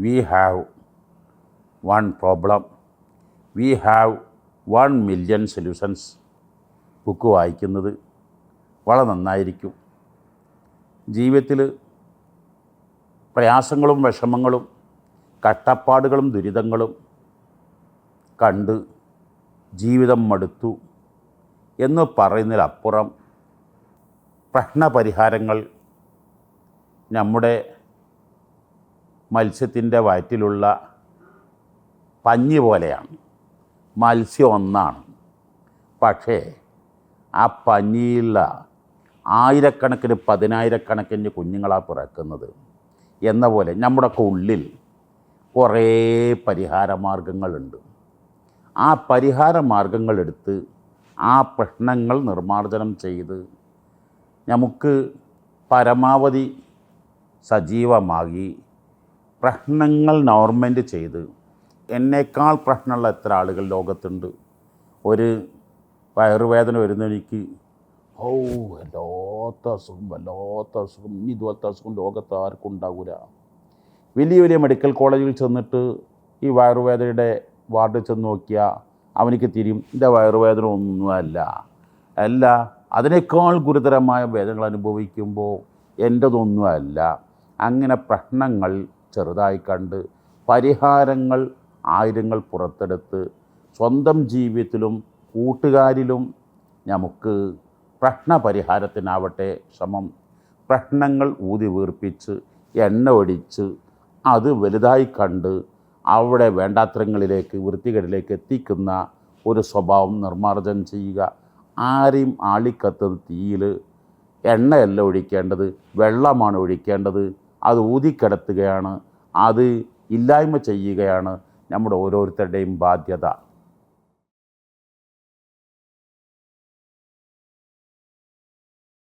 We have one problem we have one million solutions book വായിക്കുന്നത് വളരെ നന്നായിരിക്കും. ജീവിതത്തിൽ പ്രയാസങ്ങളും വിഷമങ്ങളും കട്ടപ്പാടുകളും ദുരിതങ്ങളും കണ്ട് ജീവിതം മടുത്തു എന്ന് പറയുന്നതിലപ്പുറം പ്രശ്നപരിഹാരങ്ങൾ നമ്മുടെ മത്സ്യത്തിന്റെ വയറ്റിലുള്ള പഞ്ഞി പോലെയാണ്. മത്സ്യം ഒന്നാണ്. പക്ഷേ ആ പഞ്ഞിയുള്ള ആയിരക്കണക്കിന് പതിനായിരക്കണക്കിന് കുഞ്ഞുങ്ങളാണ് പിറക്കുന്നത്. എന്ന പോലെ നമ്മുടെയൊക്കെ ഉള്ളിൽ കുറേ പരിഹാര മാർഗങ്ങളുണ്ട് ആ പരിഹാര മാർഗങ്ങളെടുത്ത് ആ പ്രശ്നങ്ങൾ നിർമ്മാർജനം ചെയ്ത് നമുക്ക് പരമാവധി സജീവമാക്കി പ്രശ്നങ്ങൾ നോർമെന്റ് ചെയ്ത് എന്നേക്കാൾ പ്രശ്നമുള്ള എത്ര ആളുകൾ ലോകത്തുണ്ട്? ഒരു വയറുവേദന വരുന്ന എനിക്ക് ഓ വല്ലാത്ത അസുഖം വല്ലാത്ത അസുഖം. ഇനി ഇതുപോലത്തെ അസുഖം ലോകത്ത് ആർക്കും ഉണ്ടാവില്ല വലിയ വലിയ മെഡിക്കൽ കോളേജിൽ ചെന്നിട്ട് ഈ വയറുവേദനയുടെ വാർഡിൽ ചെന്ന് നോക്കിയാൽ അവനിക്ക് തിരിയും എന്റെ വയറുവേദന ഒന്നുമല്ല. അല്ല അതിനേക്കാൾ ഗുരുതരമായ വേദനകൾ അനുഭവിക്കുമ്പോൾ എന്റെതൊന്നുമല്ല അങ്ങനെ പ്രശ്നങ്ങൾ ചെറുതായി കണ്ട് പരിഹാരങ്ങൾ ആയിരങ്ങൾ പുറത്തെടുത്ത് സ്വന്തം ജീവിതത്തിലും കൂട്ടുകാരിലും നമുക്ക് പ്രശ്ന പരിഹാരത്തിനാവട്ടെ ശ്രമം. പ്രശ്നങ്ങൾ ഊതി വീർപ്പിച്ച് എണ്ണ ഒടിച്ച് അത് വലുതായി കണ്ട് അവിടെ വേണ്ടാത്രങ്ങളിലേക്ക് വൃത്തികേടിലേക്ക് എത്തിക്കുന്ന ഒരു സ്വഭാവം നിർമ്മാർജനം ചെയ്യുക. ആരെയും ആളിക്കത്തുന്ന തീയിൽ എണ്ണയല്ല ഒഴിക്കേണ്ടത് വെള്ളമാണ് ഒഴിക്കേണ്ടത്. അത് ഊതിക്കിടത്തുകയാണ്. അത് ഇല്ലായ്മ ചെയ്യുകയാണ് നമ്മുടെ ഓരോരുത്തരുടെയും ബാധ്യത.